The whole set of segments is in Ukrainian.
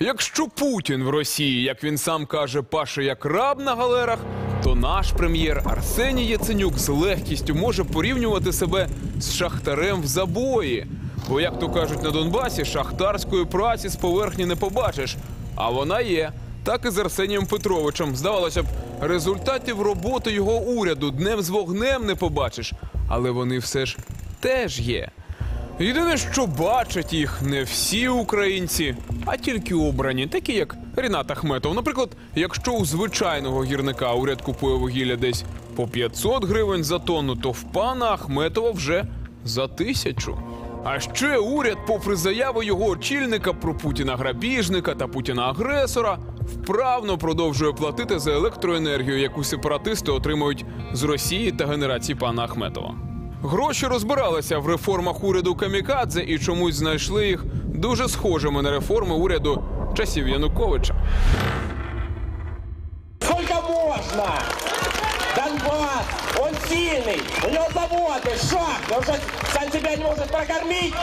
Якщо Путін в Росії, як він сам каже, паше як раб на галерах, то наш прем'єр Арсеній Яценюк з легкістю може порівнювати себе з шахтарем в забої. Бо, як то кажуть на Донбасі, шахтарської праці з поверхні не побачиш. А вона є. Так і з Арсенієм Петровичем. Здавалося б, результатів роботи його уряду днем з вогнем не побачиш. Але вони все ж теж є. Єдине, що бачать їх не всі українці, а тільки обрані, такі як Рінат Ахметов. Наприклад, якщо у звичайного гірника уряд купує вугілля десь по 500 гривень за тонну, то в пана Ахметова вже за тисячу. А ще уряд, попри заяви його очільника про Путіна грабіжника та Путіна агресора, вправно продовжує платити за електроенергію, яку сепаратисти отримують з Росії та генерації пана Ахметова. Гроші розбиралися в реформах уряду Камікадзе і чомусь знайшли їх дуже схожими на реформи уряду часів Януковича. Сколько можно? Донбасс, он сильный, у него заводы, шахты, он же сам себя не может прокормить.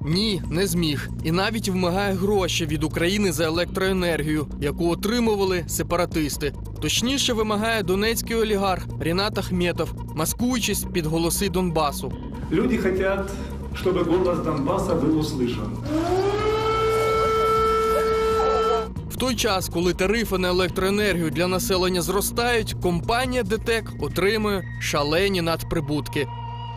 Ні, не зміг. І навіть вимагає гроші від України за електроенергію, яку отримували сепаратисти. Точніше вимагає донецький олігарх Рінат Ахметов, маскуючись під голоси Донбасу. Люди хотят, чтобы голос Донбасса был услышан. В той час, коли тарифи на електроенергію для населення зростають, компанія ДТЕК отримує шалені надприбутки.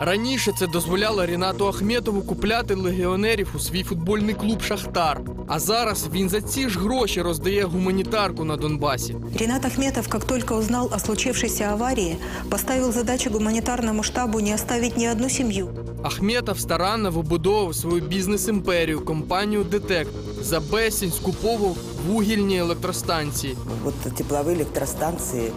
Раніше це дозволяло Рінату Ахметову купляти легіонерів у свій футбольний клуб Шахтар. А зараз він за ці ж гроші роздає гуманітарку на Донбасі. Ренат Ахметов, как только узнал о случившейся аварии, поставил задачу гуманитарному штабу не оставить ни одну семью. Ахметов старанно вибудовував свою бізнес-імперію, компанію ДТЕК. За безцінь скуповував вугільні електростанції. Вот тепловые электростанции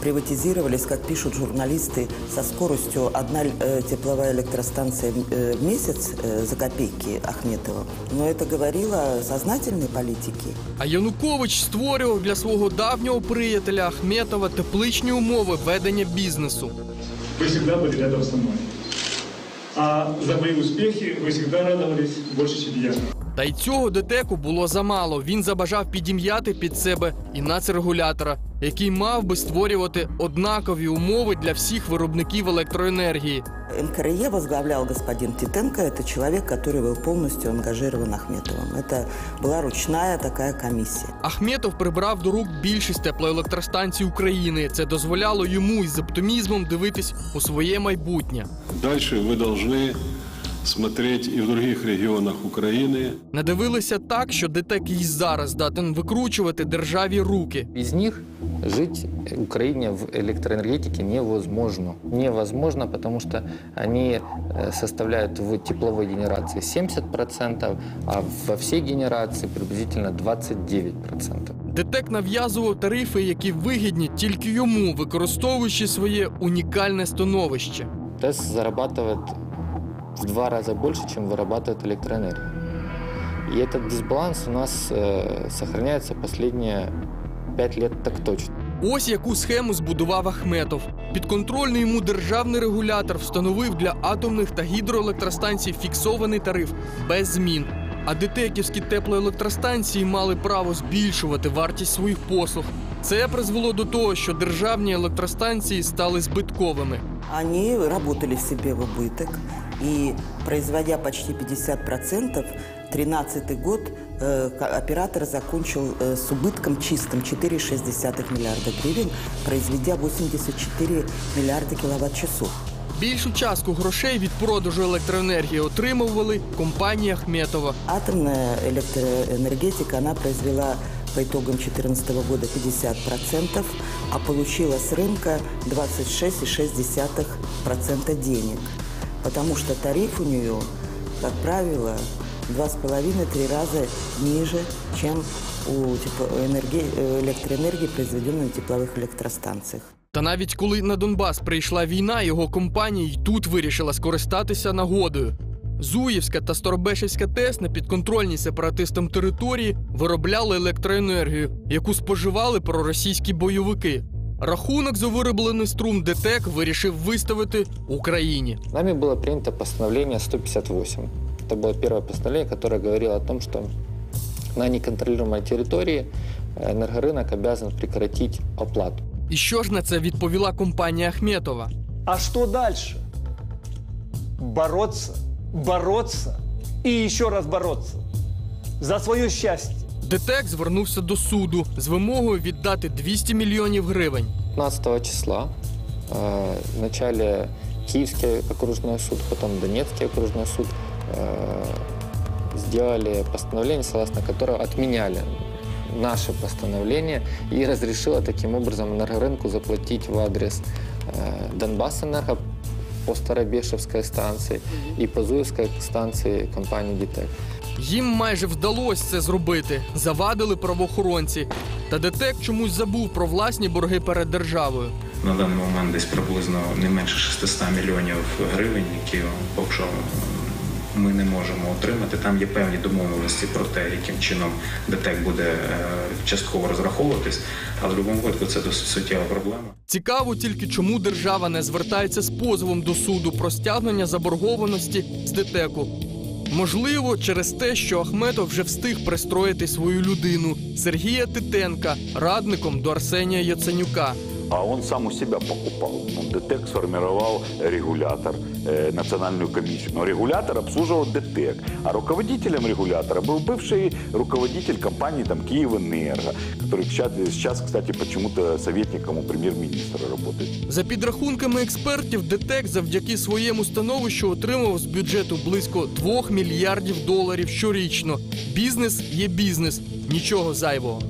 приватизировались, как пишут журналисты, со скоростью одна э, тепловая электростанция э, в месяц э, за копейки Ахметова. Но это говорило о сознательной политике. А Янукович створював для свого давнього приятеля Ахметова тепличні умови ведення бізнесу. Вы всегда были рядом со мной. А за мои успехи вы всегда радовались больше, чем я. Та й цього ДТЕКу було замало. Він забажав підім'яти під себе і нацрегулятора, який мав би створювати однакові умови для всіх виробників електроенергії. НКРЕ возглавлял господин Титенко. Это человек, который был полностью ангажирован Ахметовым. Это была ручная такая комиссия. Ахметов прибрав до рук більшість теплоелектростанцій України. Це дозволяло йому із оптимізмом дивитись у своє майбутнє. Дальше вы должны смотреть и в других регионах Украины. Надивилися так, що ДТЕК і зараз здатен викручувати державі руки. Без них жить Украине в электроэнергетике невозможно. Невозможно, потому что они э, составляют в тепловой генерации 70%, а во всей генерации приблизительно 29%. ДТЕК нав'язував тарифи, які вигідні тільки йому, використовуючи своє унікальне становище. ТЭС зарабатывает в два раза больше, чем вырабатывает электроэнергия. И этот дисбаланс у нас э, сохраняется последние пять лет так точно. Ось яку схему збудував Ахметов. Підконтрольний йому державний регулятор встановив для атомних та гідроелектростанцій фіксований тариф без змін. А ДТЕКівські теплоелектростанції мали право збільшувати вартість своїх послуг. Це призвело до того, що державні електростанції стали збитковими. Они работали в себе в убыток и, производя почти 50%, 2013 год э, ка- оператор закончил э, с убытком чистым 4,6 миллиарда гривен, произведя 84 миллиарда киловатт-часов. Більшу частку грошей від продажу електроенергії отримували компанія Ахметова. Атомная электроэнергетика, она произвела по итогам 2014 года 50%, а получила с рынка 26,6% денег. Потому что тариф у нее, как правило, 2,5-3 раза ниже, чем у тепло- энерги- э, электроэнергии, произведенной на тепловых электростанциях. Та навіть коли на Донбас прийшла війна, його компанія й тут вирішила скористатися нагодою. Зуївська та Сторобешівська ТЕС на підконтрольній сепаратистам території виробляли електроенергію, яку споживали проросійські бойовики. Рахунок за вироблений струм ДТЕК вирішив виставити Україні. Нами было принято постановление 158. Это было первое постановление, которое говорило о том, что На неконтролируемой территории э, энергорынок обязан прекратить оплату. І що ж на це відповіла компанія Ахметова? А что дальше? Бороться, бороться и еще раз бороться. За свое счастье. ДТЕК звернувся до суду з вимогою віддати 200 мільйонів гривень. 15 числа э, вначале Киевский окружной суд, потом Донецкий окружной суд э, сделали постановление, согласно которого отменяли наше постановление и разрешило таким образом энергорынку заплатить в адрес э, Донбассэнерго по Старобєшевській станції і по Зуївській станції компанії «Дітек». Їм майже вдалося це зробити. Завадили правоохоронці. Та ДТЕК чомусь забув про власні борги перед державою. на даний момент десь приблизно не менше 600 мільйонів гривень, які поки що ми не можемо отримати. Там є певні домовленості про те, яким чином ДТЕК буде е, частково розраховуватись, але в будь-якому випадку це досить суттєва проблема. Цікаво тільки, чому держава не звертається з позовом до суду про стягнення заборгованості з ДТЕКу. Можливо, через те, що Ахметов вже встиг пристроїти свою людину Сергія Титенка радником до Арсенія Яценюка А он сам у себя покупал. Ну, ДТЭК сформировал регулятор, э, национальную комиссию. Но регулятор обслуживал ДТЭК. А руководителем регулятора был бывший руководитель компании там, «Киевэнерго», который сейчас, сейчас, кстати, почему-то советником у премьер-министра работает. За підрахунками експертів, ДТЕК завдяки своєму становищу отримав з бюджету близько 2 мільярдів доларів щорічно. Бізнес є бізнес, нічого зайвого.